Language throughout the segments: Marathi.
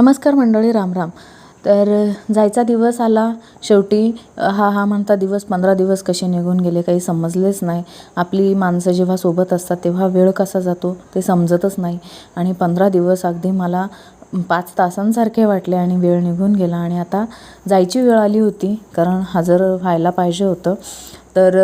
नमस्कार मंडळी राम राम. तर जायचा दिवस आला. शेवटी हा हा म्हणता दिवस पंधरा दिवस कसे निघून गेले काही समजलेच नाही. आपली माणसं जेव्हा सोबत असतात तेव्हा वेळ कसा जातो ते समजतच नाही. आणि पंधरा दिवस अगदी मला पाच तासांसारखे वाटले आणि वेळ निघून गेला. आणि आता जायची वेळ आली होती कारण हजर व्हायला पाहिजे होतं. तर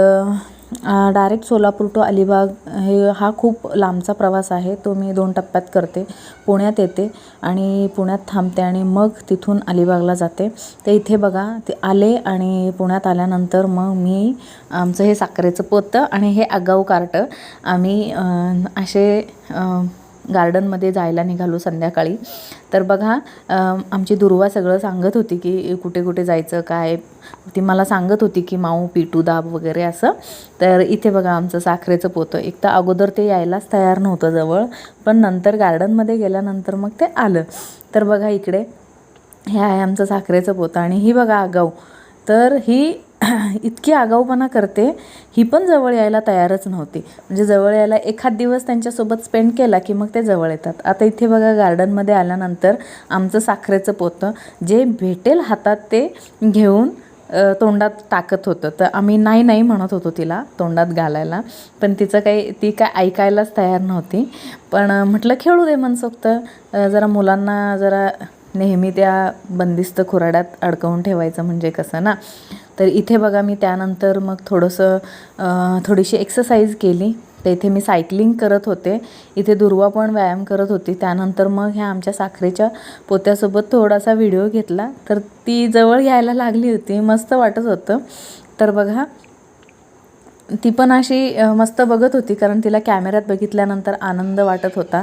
डायरेक्ट सोलापूर टू अलिबाग हे हा खूप लांबचा प्रवास आहे. तो मी दोन टप्प्यात करते. पुण्यात येते आणि पुण्यात थांबते आणि मग तिथून अलिबागला जाते. ते इथे बघा ते आले आणि पुण्यात आल्यानंतर मग मी आमचं हे साखरेचं पोतं आणि हे आगाऊ कार्ट. आम्ही असे गार्डनमध्ये जायला निघालो संध्याकाळी. तर बघा आमची दुर्वा सगळं सांगत होती की कुठे कुठे जायचं काय? ती मला सांगत होती की माऊ पिटू दाब वगैरे असं. तर इथे बघा आमचं साखरेचं पोतं. एक तर अगोदर ते यायलाच तयार नव्हतं जवळ पण नंतर गार्डनमध्ये गेल्यानंतर मग ते आलं. तर बघा इकडे हे आहे आमचं साखरेचं पोतं आणि ही बघा आगाऊ. तर ही इतकी आगाऊपणा करते ही पण जवळ यायला तयारच नव्हती. म्हणजे जवळ यायला एखाद दिवस त्यांच्यासोबत स्पेंड केला की मग ते जवळ येतात. आता इथे बघा गार्डनमध्ये आल्यानंतर आमचं साखरेचं पोतं जे भेटेल हातात ते घेऊन तोंडात टाकत होतं. तर आम्ही नाही नाही म्हणत होतो तिला तोंडात घालायला. पण तिचं काही ती काय ऐकायलाच तयार नव्हती. पण म्हटलं खेळू दे मनसोक्त. जरा मुलांना जरा नेहमी त्या बंदिस्त खुराड्यात अडकवून ठेवायचं म्हणजे कसं ना? तर इथे बघा मी त्यानंतर मग थोडंसं थोडीशी एक्सरसाइज केली. तर इथे मी सायकलिंग करत होते. इथे दुर्वा पण व्यायाम करत होती. त्यानंतर मग ह्या आमच्या साखरेच्या पोत्यासोबत थोडासा व्हिडिओ घेतला. तर ती जवळ यायला लागली होती. मस्त वाटत होतं. तर बघा ती पण अशी मस्त बघत होती. कारण तिला कॅमेऱ्यात बघितल्यानंतर आनंद वाटत होता.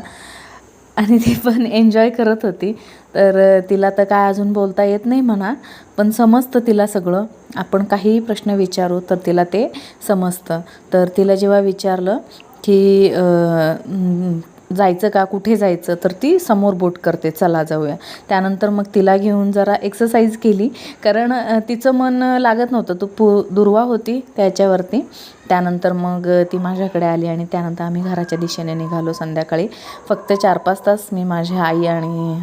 आणि ती पण एन्जॉय करत होती. तर तिला तर काय अजून बोलता येत नाही म्हणा पण समजतं तिला सगळं. आपण काहीही प्रश्न विचारू तर तिला ते समजतं. तर तिला जेव्हा विचारलं की जायचं का कुठे जायचं तर ती समोर बोट करते चला जाऊया. त्यानंतर मग तिला घेऊन जरा एक्सरसाइज केली. कारण तिचं मन लागत नव्हतं. तो पु दुर्वा होती त्याच्यावरती. त्यानंतर मग ती माझ्याकडे आली आणि त्यानंतर आम्ही घराच्या दिशेने निघालो संध्याकाळी. फक्त चार पाच तास मी माझ्या आई आणि